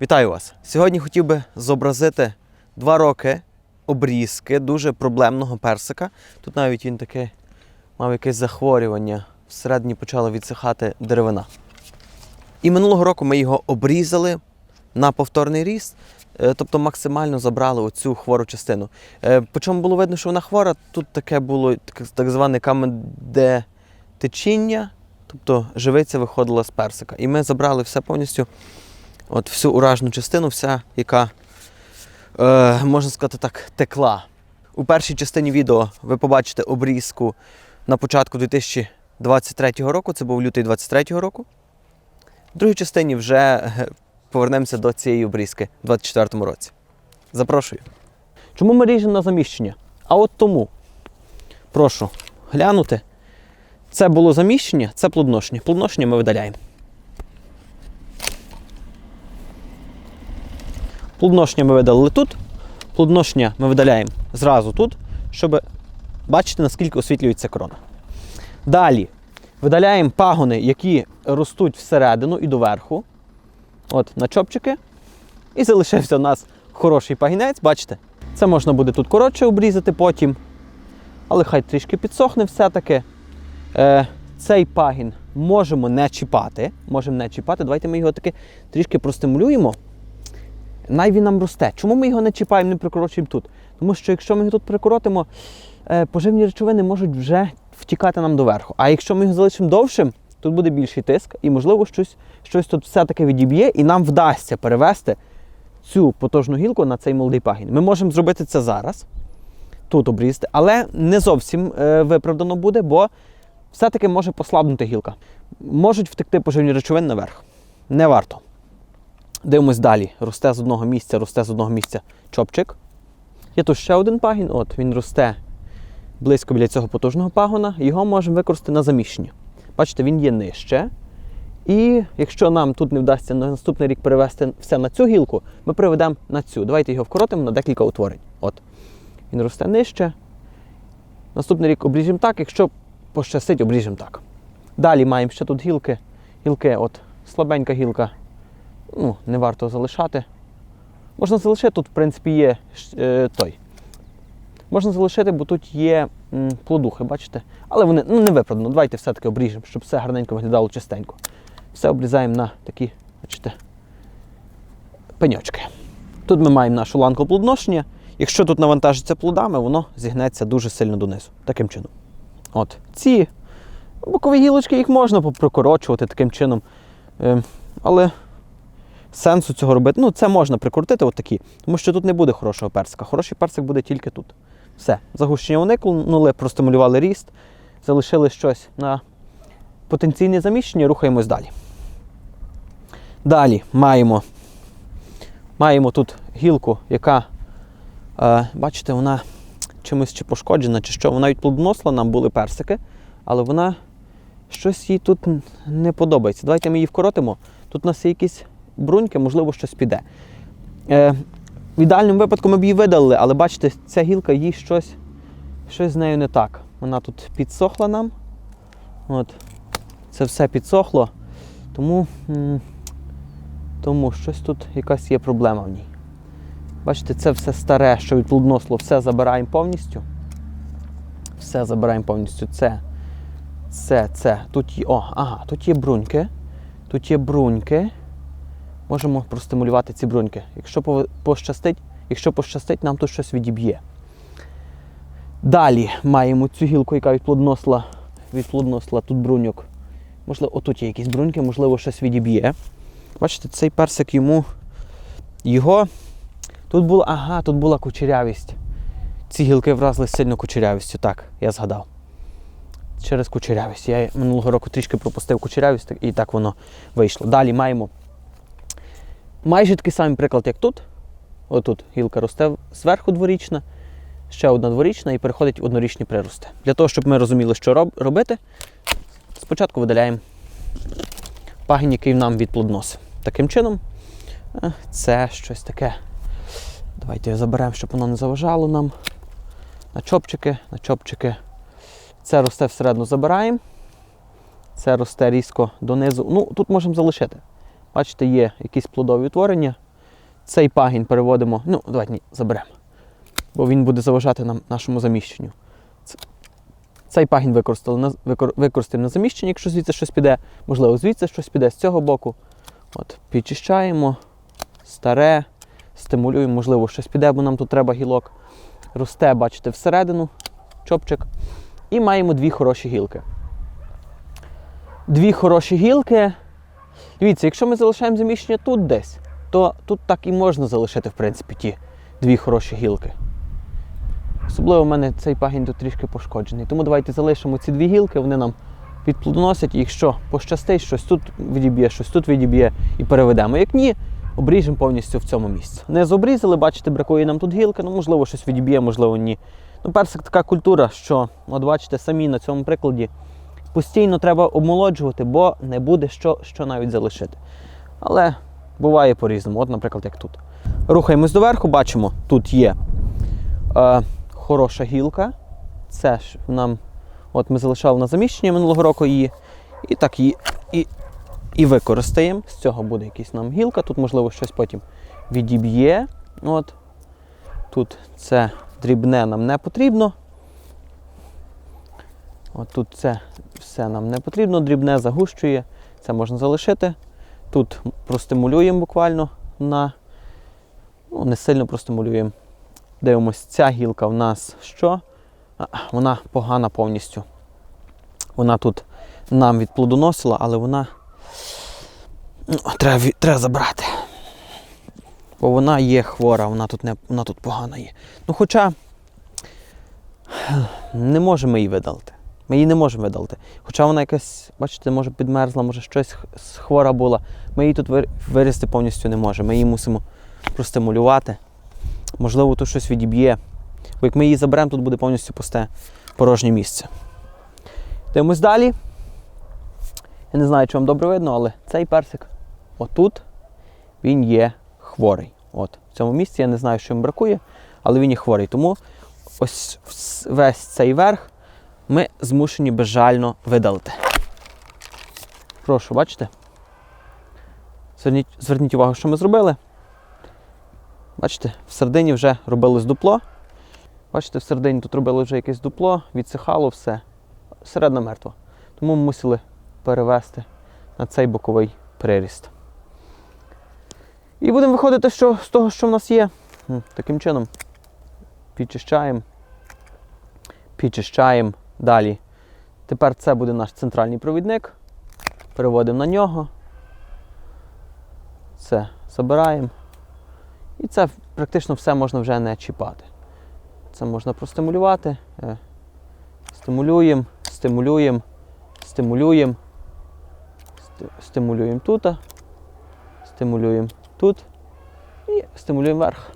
Вітаю вас! Сьогодні хотів би зобразити два роки обрізки дуже проблемного персика. Тут навіть він таке мав якесь захворювання. Всередині почала відсихати деревина. І минулого року ми його обрізали на повторний ріст, е, тобто максимально забрали оцю хвору частину. Е, По чому було видно, що вона хвора, тут таке було так- зване камедетечіння, тобто живиця виходила з персика. І ми забрали все повністю, от всю уражну частину, вся, яка, е, можна сказати так, текла. У першій частині відео ви побачите обрізку на початку 2023 року, це був лютий 2023 року. В другій частині вже е, повернемося до цієї обрізки у 2024 році. Запрошую. Чому ми ріжемо на заміщення? А от тому. Прошу глянути. Це було заміщення, це плодоношення. Плодоношення ми видаляємо. Плодоношення ми видалили тут. Плодоношення ми видаляємо зразу тут, щоб бачити, наскільки освітлюється крона. Далі видаляємо пагони, які ростуть всередину і доверху. От, на чопчики. І залишився у нас хороший пагінець, бачите? Це можна буде тут коротше обрізати потім. Але хай трішки підсохне все-таки. Е, цей пагін можемо не чіпати. Можемо не чіпати. Давайте ми його таки трішки простимулюємо. Най він нам росте. Чому ми його не чіпаємо, не прикорочуємо тут? Тому що якщо ми його тут прикоротимо, е, поживні речовини можуть вже втікати нам доверху. А якщо ми його залишимо довшим, тут буде більший тиск, і, можливо, щось, щось тут все-таки відіб'є, і нам вдасться перевести цю потужну гілку на цей молодий пагін. Ми можемо зробити це зараз, тут обрізати, але не зовсім е, виправдано буде, бо все-таки може послабнути гілка. Можуть втекти поживні речовини наверх. Не варто. Дивимось далі. Росте з одного місця, росте з одного місця чопчик. Є тут ще один пагін, от він росте близько біля цього потужного пагона. Його можемо використати на заміщення. Бачите, він є нижче. І якщо нам тут не вдасться на наступний рік перевести все на цю гілку, ми приведемо на цю. Давайте його вкоротимо на декілька утворень. От. Він росте нижче. Наступний рік обріжемо так, якщо пощастить, обріжемо так. Далі маємо ще тут гілки. Гілки, от слабенька гілка. Ну, не варто залишати. Можна залишити, тут, в принципі, є е, той. Можна залишити, бо тут є м, плодухи, бачите? Але вони ну, не виправдано. Давайте все-таки обріжемо, щоб все гарненько виглядало чистенько. Все обрізаємо на такі, бачите, пеньочки. Тут ми маємо нашу ланку плодоношення. Якщо тут навантажиться плодами, воно зігнеться дуже сильно донизу. Таким чином. От. Ці бокові гілочки їх можна прикорочувати таким чином. Е, але сенсу цього робити. Ну, це можна прикрутити отакі, тому що тут не буде хорошого персика. Хороший персик буде тільки тут. Все. Загущення уникнули, простимулювали ріст, залишили щось на потенційне заміщення, рухаємось далі. Далі маємо, маємо тут гілку, яка, е, бачите, вона чимось чи пошкоджена, чи що. Вона відплодоносила, нам були персики, але вона щось їй тут не подобається. Давайте ми її вкоротимо. Тут у нас є якісь бруньки, можливо, щось піде. Е, в ідеальному випадку ми б її видалили, але бачите, ця гілка їй щось, щось з нею не так. Вона тут підсохла нам. От. Це все підсохло. Тому, тому щось тут якась є проблема в ній. Бачите, це все старе, що відплодоносло, все забираємо повністю. Все забираємо повністю. Це, це, це. Тут є, о, ага, тут є бруньки. Тут є бруньки. Можемо простимулювати ці бруньки. Якщо пощастить, якщо пощастить, нам тут щось відіб'є. Далі маємо цю гілку, яка відплодоносила, відплодоносила тут бруньок. Можливо, отут є якісь бруньки, можливо, щось відіб'є. Бачите, цей персик йому. Його. Тут була, ага, тут була кучерявість. Ці гілки вразили сильно кучерявістю. Так, я згадав. Через кучерявість. Я минулого року трішки пропустив кучерявість, і так воно вийшло. Далі маємо майже такий самий приклад, як тут. Отут гілка росте зверху дворічна, ще одна дворічна і переходить однорічні прирости. Для того, щоб ми розуміли, що роб- робити, спочатку видаляємо пагінь, який нам відплодносив. Таким чином, е, це щось таке. Давайте його заберемо, щоб воно не заважало нам. На чопчики, на чопчики. Це росте всередину забираємо. Це росте різко донизу. Ну, тут можемо залишити. Бачите, є якісь плодові утворення. Цей пагінь переводимо. Ну, давайте ні, заберемо. Бо він буде заважати нам нашому заміщенню. Цей пагінь використали використаємо на заміщенні, якщо звідси щось піде. Можливо, звідси щось піде з цього боку. От, підчищаємо, старе, стимулюємо, можливо, щось піде, бо нам тут треба гілок. Росте, бачите, всередину, чопчик. І маємо дві хороші гілки. Дві хороші гілки. Дивіться, якщо ми залишаємо заміщення тут десь, то тут так і можна залишити, в принципі, ті дві хороші гілки. Особливо в мене цей пагінь тут трішки пошкоджений. Тому давайте залишимо ці дві гілки, вони нам підплодоносять. І якщо пощастить, щось тут відіб'є, щось тут відіб'є і переведемо. Як ні, обріжемо повністю в цьому місці. Не зобрізали, бачите, бракує нам тут гілки, ну можливо, щось відіб'є, можливо, ні. Ну, персик така культура, що, от бачите, самі на цьому прикладі постійно треба обмолоджувати, бо не буде що, що навіть залишити. Але буває по-різному. От, наприклад, як тут. Рухаємось доверху, бачимо, тут є е, хороша гілка. Це ж нам, от ми залишали на заміщення минулого року її. І так її і, і використаємо. З цього буде якась нам гілка. Тут, можливо, щось потім відіб'є. От. Тут це дрібне нам не потрібно. От тут це все нам не потрібно, дрібне загущує, це можна залишити. Тут простимулюємо буквально на. Ну, не сильно простимулюємо. Дивимось, ця гілка в нас що? Вона погана повністю. Вона тут нам відплодоносила, але вона ну, треба, треба забрати. Бо вона є хвора, вона тут, не, вона тут погана є. Ну, хоча не можемо її видалити. Ми її не можемо видалити. Хоча вона якась, бачите, може підмерзла, може щось хвора була. Ми її тут вир- вирісти повністю не можемо. Ми її мусимо простимулювати. Можливо, тут щось відіб'є. Бо як ми її заберемо, тут буде повністю пусте порожнє місце. Дивимось далі. Я не знаю, чи вам добре видно, але цей персик отут він є хворий. От, в цьому місці я не знаю, що йому бракує, але він є хворий. Тому ось весь цей верх ми змушені безжально видалити. Прошу, бачите? Зверніть, зверніть увагу, що ми зробили. Бачите, всередині вже робилось дупло. Бачите, всередині тут робили вже якесь дупло, відсихало все. Середина мертва. Тому ми мусили перевести на цей боковий приріст. І будемо виходити що, з того, що в нас є. Таким чином. Підчищаємо. Підчищаємо. Далі. Тепер це буде наш центральний провідник. Переводимо на нього. Це забираємо. І це практично все можна вже не чіпати. Це можна простимулювати. Е, Стимулюємо, стимулюємо, стимулюємо, стимулюємо тут, стимулюємо тут і стимулюємо вверх.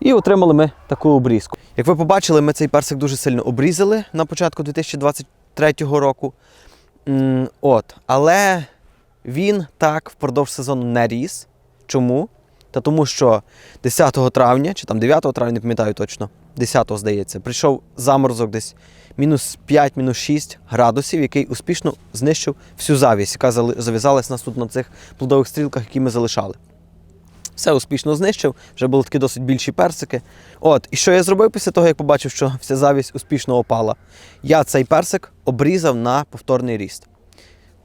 І отримали ми таку обрізку. Як ви побачили, ми цей персик дуже сильно обрізали на початку 2023 року. От, але він так впродовж сезону не ріс. Чому? Та тому що 10 травня, чи там 9 травня, не пам'ятаю точно, 10 здається, прийшов заморозок десь мінус 5, мінус 6 градусів, який успішно знищив всю завість, яка зав'язалась нас тут на цих плодових стрілках, які ми залишали. Все успішно знищив, вже були такі досить більші персики. От, і що я зробив після того, як побачив, що вся завість успішно опала? Я цей персик обрізав на повторний ріст.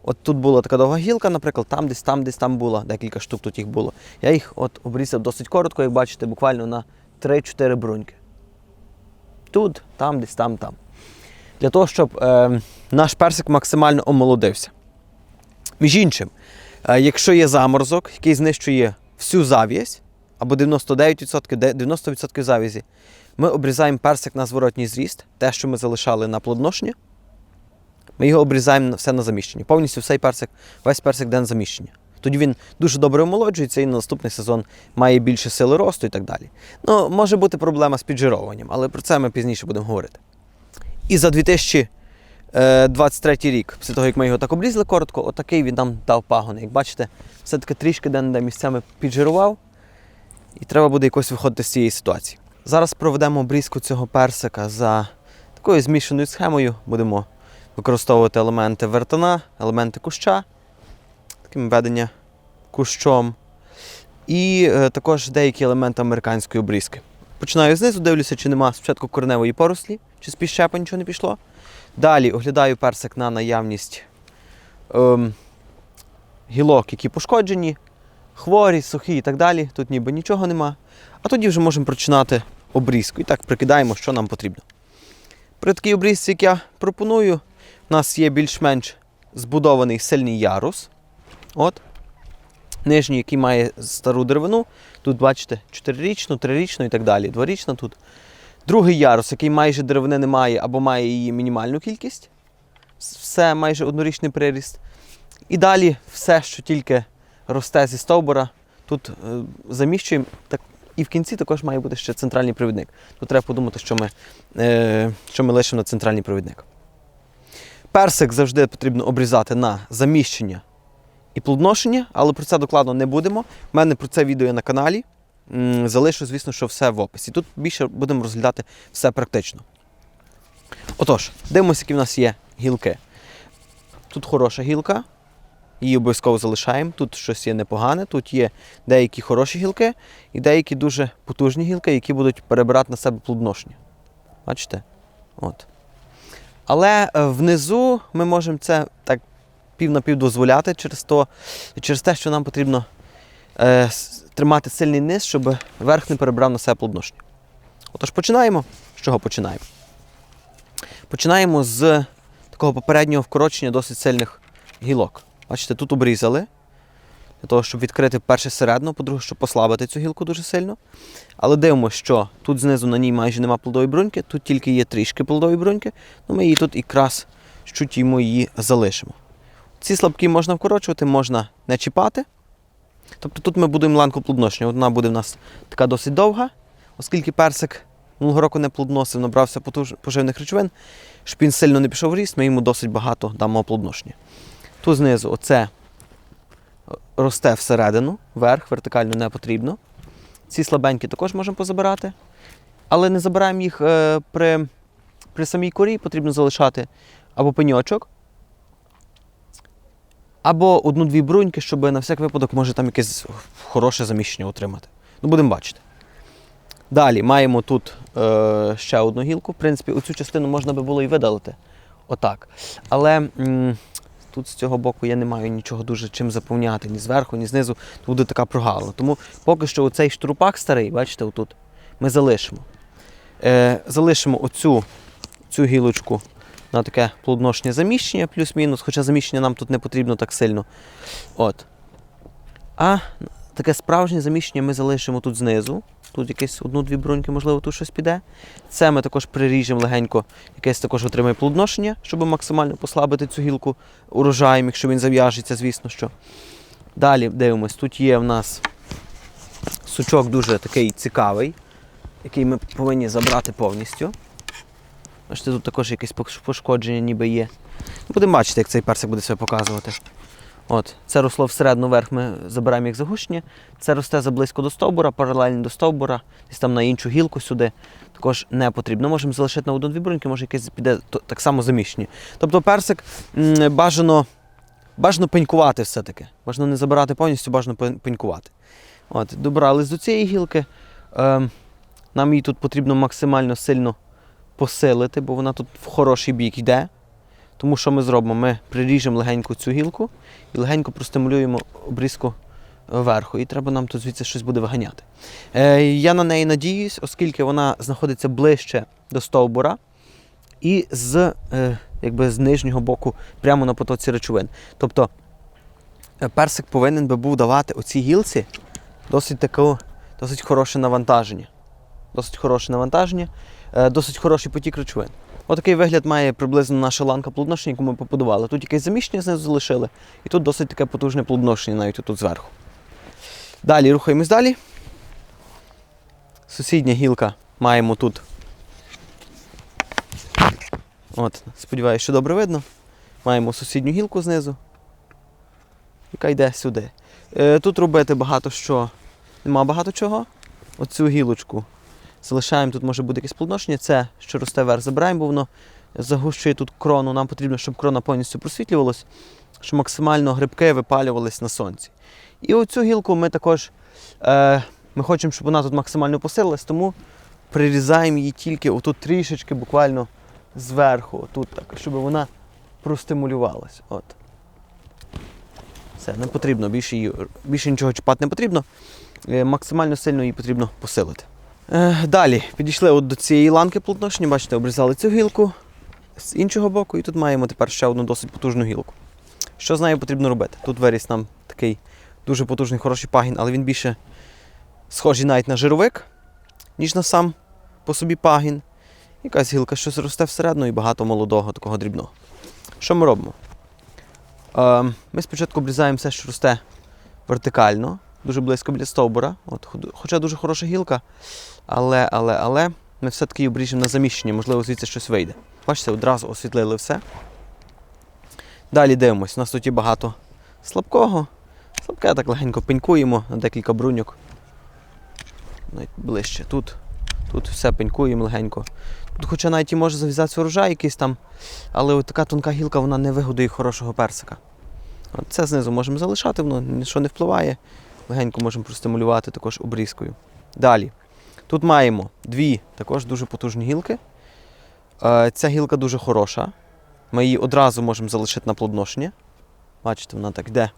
От тут була така довга гілка, наприклад, там десь, там десь там була, декілька штук тут їх було. Я їх от обрізав досить коротко, як бачите, буквально на 3-4 бруньки. Тут, там, десь там, там. Для того, щоб е, наш персик максимально омолодився. Між іншим, е, якщо є заморозок, який знищує всю зав'язь, або 99%, 90% завязі, ми обрізаємо персик на зворотній зріст, те, що ми залишали на плодоношення, ми його обрізаємо все на заміщення. Повністю всей персик, весь персик йде на заміщення. Тоді він дуже добре омолоджується і на наступний сезон має більше сили росту і так далі. Ну, може бути проблема з піджированням, але про це ми пізніше будемо говорити. І за 2023 рік, після того, як ми його так обрізали коротко, отакий він нам дав пагони. Як бачите, все-таки трішки де-не-де місцями піджирував, і треба буде якось виходити з цієї ситуації. Зараз проведемо обрізку цього персика за такою змішаною схемою. Будемо використовувати елементи вертона, елементи куща, таким ведення кущом. І е, також деякі елементи американської обрізки. Починаю знизу, дивлюся, чи нема спочатку кореневої порослі, чи з піщепа нічого не пішло. Далі оглядаю персик на наявність ем, гілок, які пошкоджені, хворі, сухі і так далі. Тут ніби нічого нема. А тоді вже можемо починати обрізку. І так прикидаємо, що нам потрібно. При такій обрізці, як я пропоную, у нас є більш-менш збудований сильний ярус. От. Нижній, який має стару деревину. Тут, бачите, 4-річну, 3-річну і так далі. Дворічна тут. Другий ярус, який майже деревини не має або має її мінімальну кількість. Все майже однорічний приріст. І далі все, що тільки росте зі стовбура, тут е, заміщуємо. Так, і в кінці також має бути ще центральний провідник. Тут треба подумати, що ми, е, що ми лишимо на центральний провідник. Персик завжди потрібно обрізати на заміщення і плодоношення, але про це докладно не будемо. У мене про це відео є на каналі. Залишу, звісно, що все в описі. Тут більше будемо розглядати все практично. Отож, дивимося, які в нас є гілки. Тут хороша гілка, її обов'язково залишаємо. Тут щось є непогане, тут є деякі хороші гілки і деякі дуже потужні гілки, які будуть перебирати на себе плодоношення. Бачите? От. Але е, внизу ми можемо це так пів на пів дозволяти через, то, через те, що нам потрібно е, тримати сильний низ, щоб верх не перебрав на себе плодоношення. Отож, починаємо. З чого починаємо? Починаємо з такого попереднього вкорочення досить сильних гілок. Бачите, тут обрізали. Для того, щоб відкрити перше середину, по-друге, щоб послабити цю гілку дуже сильно. Але дивимося, що тут знизу на ній майже нема плодової бруньки, тут тільки є трішки плодової бруньки, ну ми її тут якраз йому її залишимо. Ці слабкі можна вкорочувати, можна не чіпати. Тобто тут ми будуємо ланку плодоношення. Вона буде в нас така досить довга, оскільки персик минулого року не плодоносив, набрався поживних речовин, він сильно не пішов в ріст, ми йому досить багато дамо плодоношення. Тут знизу оце росте всередину, вверх, вертикально не потрібно. Ці слабенькі також можемо позабирати. Але не забираємо їх е, при, при самій корі, потрібно залишати або пеньочок, або одну-дві бруньки, щоб на всяк випадок може там якесь хороше заміщення отримати. Ну, будемо бачити. Далі маємо тут е, ще одну гілку. В принципі, оцю частину можна би було і видалити. Отак. Але м, тут з цього боку я не маю нічого дуже чим заповняти, ні зверху, ні знизу. Тут буде така прогалина. Тому поки що оцей штрупак старий, бачите, отут, ми залишимо. Е, залишимо оцю цю гілочку на таке плодоношення заміщення, плюс-мінус, хоча заміщення нам тут не потрібно так сильно. От. А таке справжнє заміщення ми залишимо тут знизу. Тут якесь одну-дві бруньки, можливо, тут щось піде. Це ми також приріжемо легенько, якесь також отримає плодоношення, щоб максимально послабити цю гілку урожаєм, якщо він зав'яжеться, звісно що. Далі дивимось, тут є в нас сучок дуже такий цікавий, який ми повинні забрати повністю. Бачите, тут також якесь пошкодження ніби є. Будемо бачити, як цей персик буде себе показувати. От, це росло всередину вверх, ми забираємо як загущення. Це росте заблизько до стовбура, паралельно до стовбура, десь там на іншу гілку сюди. Також не потрібно. Можемо залишити на одну-дві бруньки, може якесь піде так само заміщення. Тобто персик бажано, бажано пенькувати все-таки. Бажано не забирати повністю, бажано пенькувати. От, добрались до цієї гілки. Ем, нам її тут потрібно максимально сильно посилити, бо вона тут в хороший бік йде. Тому що ми зробимо? Ми приріжемо легенько цю гілку і легенько простимулюємо обрізку вверху. І треба нам тут звідси щось буде виганяти. Е, я на неї надіюсь, оскільки вона знаходиться ближче до стовбура і з, е, якби з нижнього боку прямо на потоці речовин. Тобто е, персик повинен би був давати оцій гілці досить таку, досить хороше навантаження. Досить хороше навантаження, е, досить хороший потік речовин. Отакий вигляд має приблизно наша ланка плодоношення, яку ми побудували. Тут якесь заміщення знизу залишили, і тут досить таке потужне плодоношення навіть тут зверху. Далі рухаємось далі. Сусідня гілка маємо тут. От, сподіваюся, що добре видно. Маємо сусідню гілку знизу, яка йде сюди. Е, тут робити багато що. Нема багато чого. Оцю гілочку залишаємо, тут може бути якесь плодоношення. Це, що росте вверх, забираємо, бо воно загущує тут крону. Нам потрібно, щоб крона повністю просвітлювалась, щоб максимально грибки випалювались на сонці. І оцю гілку ми також Е, ми хочемо, щоб вона тут максимально посилилась, тому прирізаємо її тільки отут трішечки, буквально зверху, отут так, щоб вона простимулювалась. От. Все, не потрібно, більше, її, більше нічого чіпати не потрібно. Е, максимально сильно її потрібно посилити. Е, далі підійшли от до цієї ланки плотношні, бачите, обрізали цю гілку з іншого боку, і тут маємо тепер ще одну досить потужну гілку. Що з нею потрібно робити? Тут виріс нам такий дуже потужний, хороший пагін, але він більше схожий навіть на жировик, ніж на сам по собі пагін. Якась гілка щось росте всередину і багато молодого, такого дрібного. Що ми робимо? Е, ми спочатку обрізаємо все, що росте вертикально, дуже близько біля стовбура. От, хоча дуже хороша гілка, але, але, але ми все-таки обріжемо на заміщення, можливо, звідси щось вийде. Бачите, одразу освітлили все. Далі дивимось, у нас тут є багато слабкого. Слабке так легенько пенькуємо на декілька бруньок. Навіть ближче. Тут, тут все пенькуємо легенько. Тут, хоча навіть і може зав'язатися урожай якийсь там, але от така тонка гілка вона не вигодує хорошого персика. От це знизу можемо залишати, воно нічого не впливає. Легенько можемо простимулювати також обрізкою. Далі. Тут маємо дві також дуже потужні гілки. Е, Ця гілка дуже хороша. Ми її одразу можемо залишити на плодоношення. Бачите, вона так йде.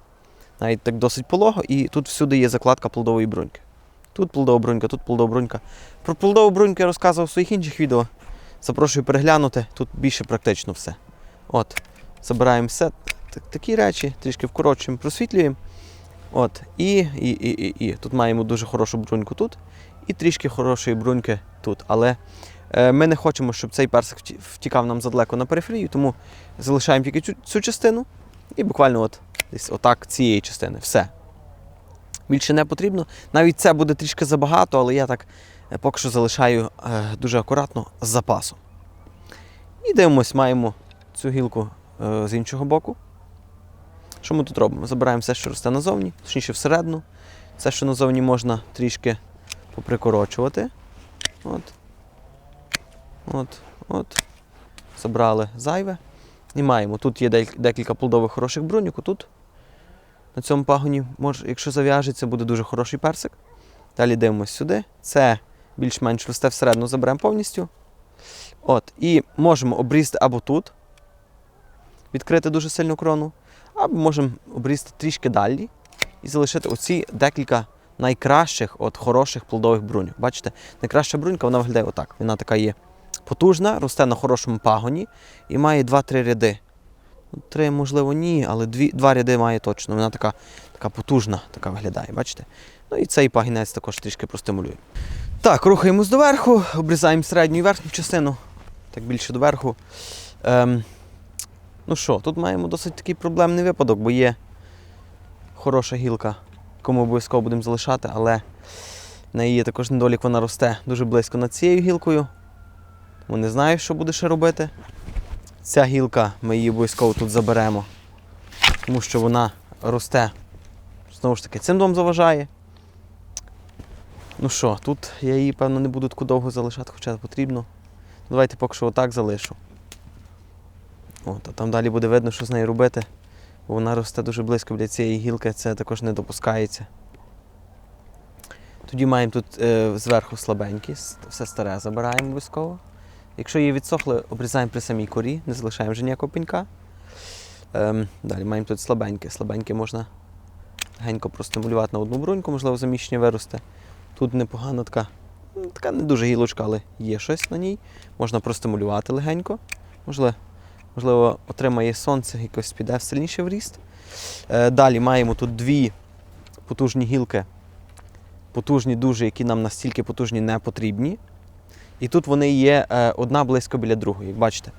Навіть так досить полого, і тут всюди є закладка плодової бруньки. Тут плодова брунька, тут плодова брунька. Про плодову бруньку я розказував в своїх інших відео. Запрошую переглянути, тут більше практично все. От, забираємо все, так- такі речі, трішки вкорочуємо, просвітлюємо. От, і, і, і, і, і. Тут маємо дуже хорошу бруньку тут, і трішки хорошої бруньки тут. Але е, ми не хочемо, щоб цей персик втікав нам задалеко на периферію, тому залишаємо тільки цю, цю частину і буквально от, десь отак цієї частини. Все. Більше не потрібно. Навіть це буде трішки забагато, але я так е, поки що залишаю е, дуже акуратно з запасом. І дивимось, маємо цю гілку з іншого боку. Що ми тут робимо? Забираємо все, що росте назовні, точніше всередину. Все, що назовні можна трішки поприкорочувати. От. От, от. Забрали зайве. І маємо. Тут є декілька плодових хороших бруньок. Тут на цьому пагоні, може, якщо зав'яжеться, буде дуже хороший персик. Далі дивимося сюди. Це більш-менш росте всередину, заберемо повністю. От. І можемо обрізати або тут, відкрити дуже сильну крону, або можемо обрізати трішки далі і залишити оці декілька найкращих, от хороших плодових бруньок. Бачите, найкраща брунька вона виглядає отак. Вона така є потужна, росте на хорошому пагоні і має 2-3 ряди. Ну, Три, можливо, ні, але дві, два ряди має точно. Вона така, така потужна така виглядає, бачите? Ну і цей пагінець також трішки простимулює. Так, рухаємось доверху, обрізаємо середню і верхню частину, так більше доверху. Ем, ну що, тут маємо досить такий проблемний випадок, бо є хороша гілка, ми обов'язково будемо залишати, але неї є також недолік, вона росте дуже близько над цією гілкою. Тому не знаю, що буде ще робити. Ця гілка, ми її обов'язково тут заберемо, тому що вона росте, знову ж таки, цим дом заважає. Ну що, тут я її, певно, не буду таку довго залишати, хоча потрібно. Давайте поки що отак залишу. От, а там далі буде видно, що з нею робити. Бо вона росте дуже близько біля цієї гілки, це також не допускається. Тоді маємо тут е, зверху слабенькі, все старе забираємо обов'язково. Якщо її відсохли, обрізаємо при самій корі, не залишаємо вже ніякого пенька. Ем, далі маємо тут слабеньке. Слабеньке можна генько простимулювати на одну бруньку, можливо, заміщення виросте. Тут непогана така, така не дуже гілочка, але є щось на ній. Можна простимулювати легенько. Можливо, можливо отримає сонце, якось піде сильніше в ріст. Е, далі маємо тут дві потужні гілки, потужні дуже, які нам настільки потужні не потрібні. І тут вони є е, одна близько біля другої, як бачите.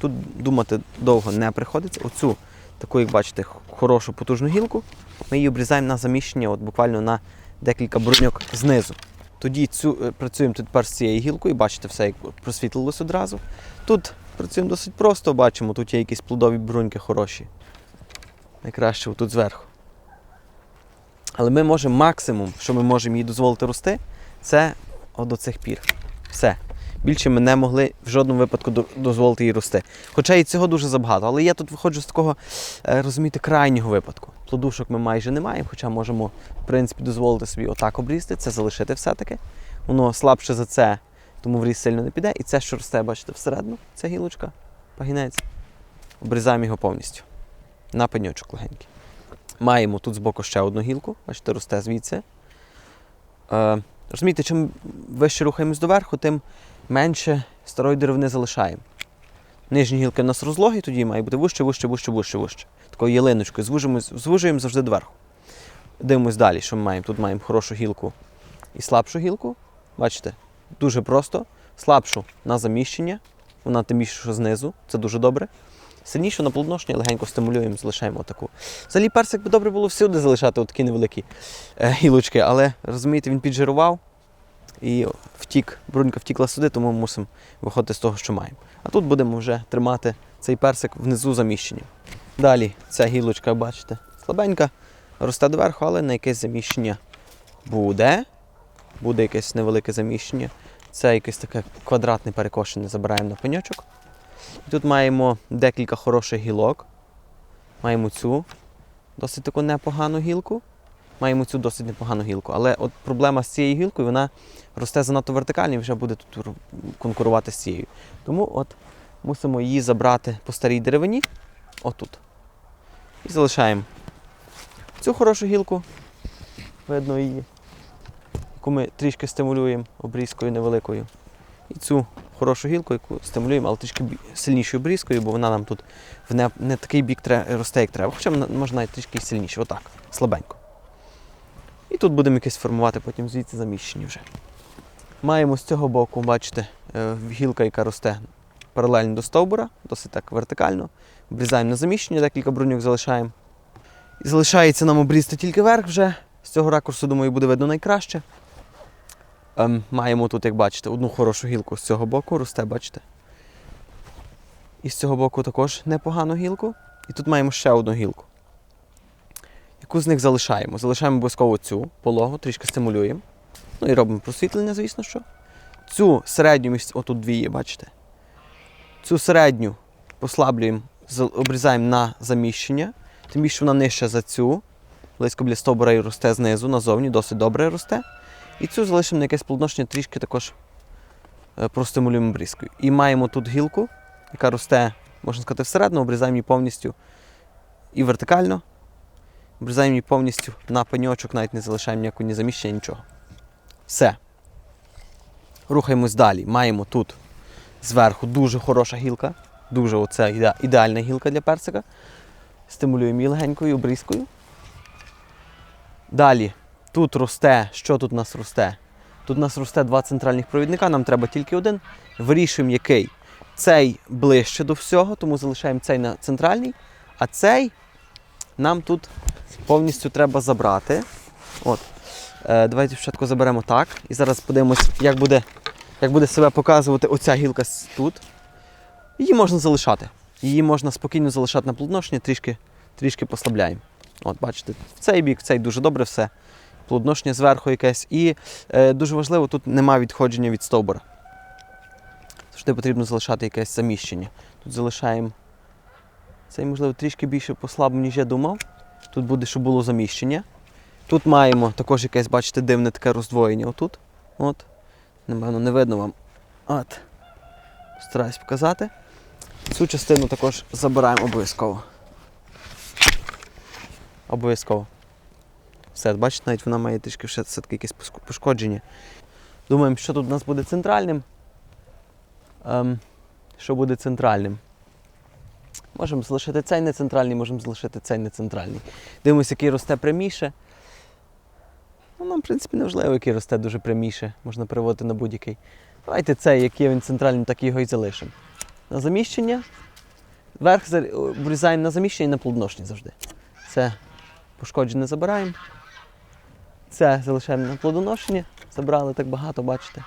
Тут думати довго не приходиться. Оцю таку, як бачите, хорошу потужну гілку. Ми її обрізаємо на заміщення, от буквально на декілька бруньок знизу. Тоді цю, е, працюємо тут тепер з цією гілкою, бачите, все як просвітлилось одразу. Тут працюємо досить просто, бачимо, тут є якісь плодові бруньки хороші. Найкраще тут зверху. Але ми можемо максимум, що ми можемо їй дозволити рости, це до цих пір. Все. Більше ми не могли в жодному випадку дозволити їй рости. Хоча і цього дуже забагато. Але я тут виходжу з такого, е, розумієте, крайнього випадку. Плодушок ми майже не маємо, хоча можемо, в принципі, дозволити собі отак обрізти, це залишити все-таки. Воно слабше за це, тому в ріс сильно не піде. І це, що росте, бачите, всередину, ця гілочка, пагінець. Обрізаємо його повністю. На пеньочок легенький. Маємо тут збоку ще одну гілку, бачите, росте звідси. Е, розумієте, чим вище рухаємось доверху, тим менше старої деревини залишаємо. Нижні гілки у нас розлогі, тоді має бути вище, вище, вище, вище, вище. Такою ялиночкою звужуємо, звужуємо завжди доверху. Дивимось далі, що ми маємо. Тут маємо хорошу гілку і слабшу гілку. Бачите, дуже просто. Слабшу на заміщення, вона тим більше, що знизу, це дуже добре. Сильнішу на плодоношення легенько стимулюємо, залишаємо таку. Взагалі персик би добре було всюди залишати такі невеликі е, гілочки, але розумієте, він піджирував і втік, брунька втікла сюди, тому ми мусимо виходити з того, що маємо. А тут будемо вже тримати цей персик внизу заміщення. Далі ця гілочка, бачите, слабенька, росте доверху, але на якесь заміщення буде. Буде якесь невелике заміщення. Це якесь таке квадратне перекошене забираємо на пеньочок. І тут маємо декілька хороших гілок. Маємо цю досить таку непогану гілку. Маємо цю досить непогану гілку. Але от проблема з цією гілкою, вона росте занадто вертикально і вже буде тут конкурувати з цією. Тому от мусимо її забрати по старій деревині, отут. І залишаємо цю хорошу гілку, видно її, яку ми трішки стимулюємо обрізкою невеликою. І цю хорошу гілку, яку стимулюємо, але трішки сильнішою обрізкою, бо вона нам тут в не, не такий бік росте, як треба. Хоча можна трішки сильніше, отак, слабенько. І тут будемо якесь формувати потім звідси заміщені вже. Маємо з цього боку, бачите, е, гілка, яка росте паралельно до стовбура, досить так вертикально. Обрізаємо на заміщення, декілька бруньок залишаємо. І залишається нам обрізати тільки верх вже. З цього ракурсу, думаю, буде видно найкраще. Ем, маємо тут, як бачите, одну хорошу гілку з цього боку, росте, бачите. І з цього боку також непогану гілку. І тут маємо ще одну гілку. Яку з них залишаємо? Залишаємо обов'язково цю пологу, трішки стимулюємо. Ну і робимо просвітлення, звісно що. Цю середню місць, отут дві є, бачите. Цю середню послаблюємо, обрізаємо на заміщення. Тим більше вона нижча за цю. Близько біля стовбура і росте знизу, назовні, досить добре росте. І цю залишимо на якесь плодоношення трішки також е, простимулюємо бризкою. І маємо тут гілку, яка росте, можна сказати, всередину, обрізаємо її повністю і вертикально. Обрізаємо її повністю на пеньочок, навіть не залишаємо ніякого ні заміщення, нічого. Все. Рухаємось далі. Маємо тут зверху дуже хороша гілка. Дуже оце іде- ідеальна гілка для персика. Стимулюємо її легенькою обрізкою. Далі, тут росте, що тут у нас росте? Тут у нас росте два центральних провідника, нам треба тільки один. Вирішуємо, який. Цей ближче до всього, тому залишаємо цей на центральний, а цей нам тут повністю треба забрати. От. Е, давайте спочатку заберемо так. І зараз подивимось, як буде, як буде себе показувати оця гілка тут. Її можна залишати. Її можна спокійно залишати на плодоношення, трішки, трішки послабляємо. От, бачите, в цей бік, в цей дуже добре все. Плодоношення зверху якесь. І е, дуже важливо, тут немає відходження від стовбура. Завжди потрібно залишати якесь заміщення. Тут залишаємо цей, можливо, трішки більше послаблено, ніж я думав. Тут буде, щоб було заміщення. Тут маємо також якесь, бачите, дивне таке роздвоєння отут. От. Напевно, не видно вам. От. Стараюсь показати. Цю частину також забираємо обов'язково. Обов'язково. Все, бачите, навіть вона має трішки ще все-таки якесь пошкодження. Думаємо, що тут у нас буде центральним. Ем, що буде центральним? Можемо залишити цей не центральний, можемо залишити цей не центральний. Дивимося, який росте пряміше. Ну, нам, в принципі, не важливо, який росте дуже пряміше. Можна переводити на будь-який. Давайте цей, який він центральним, так його і залишимо. На заміщення. Верх за- обрізаємо на заміщення і на плодоношення завжди. Це пошкоджене забираємо. Це залишаємо на плодоношення. Забрали так багато, бачите.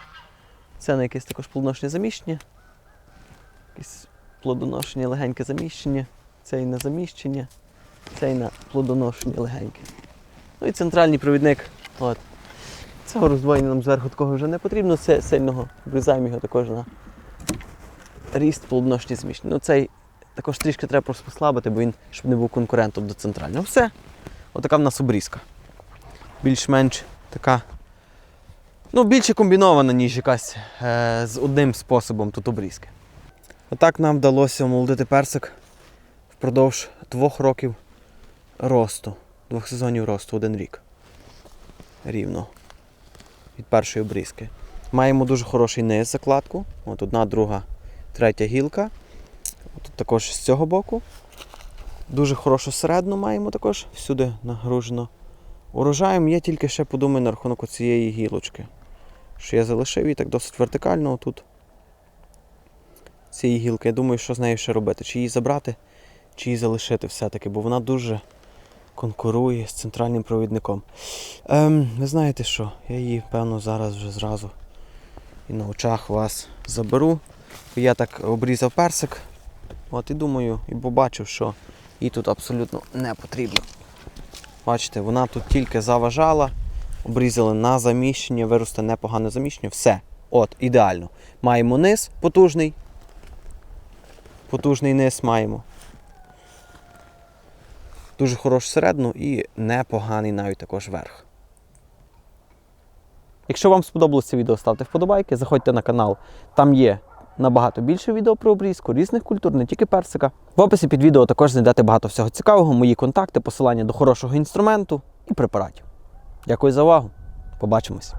Це на якесь також плодоношення заміщення. Якесь плодоношення легеньке заміщення. Цей на заміщення. Цей на плодоношення легеньке. Ну і центральний провідник. От. Цього роздвоєння нам зверху такого вже не потрібно, це сильного. Обрізаємо його також на ріст плодоношні зміщення. Ну цей також трішки треба просто послабити, бо він щоб не був конкурентом до центрального. Все. Отака в нас обрізка. Більш-менш така. Ну, більше комбінована, ніж якась е, з одним способом тут обрізки. Отак нам вдалося омолодити персик впродовж двох років росту, двох сезонів росту, один рік. Рівно. Від першої обрізки. Маємо дуже хороший низ закладку. От одна, друга, третя гілка. Тут також з цього боку. Дуже хорошу середину маємо також, всюди нагружено. Урожаєм я тільки ще подумаю на рахунок цієї гілочки. Що я залишив її так досить вертикально тут. Цієї гілки. Я думаю, що з нею ще робити. Чи її забрати, чи її залишити все-таки, бо вона дуже конкурує з центральним провідником. Ем, ви знаєте що? Я її, певно, зараз вже зразу і на очах вас заберу. Я так обрізав персик. От і думаю, і побачив, що їй тут абсолютно не потрібно. Бачите, вона тут тільки заважала, обрізали на заміщення, виросте непогане заміщення. Все. От, ідеально. Маємо низ потужний. Потужний низ маємо. Дуже хорошу середину і непоганий навіть також верх. Якщо вам сподобалося відео, ставте вподобайки, заходьте на канал. Там є набагато більше відео про обрізку різних культур, не тільки персика. В описі під відео також знайдете багато всього цікавого, мої контакти, посилання до хорошого інструменту і препаратів. Дякую за увагу. Побачимось!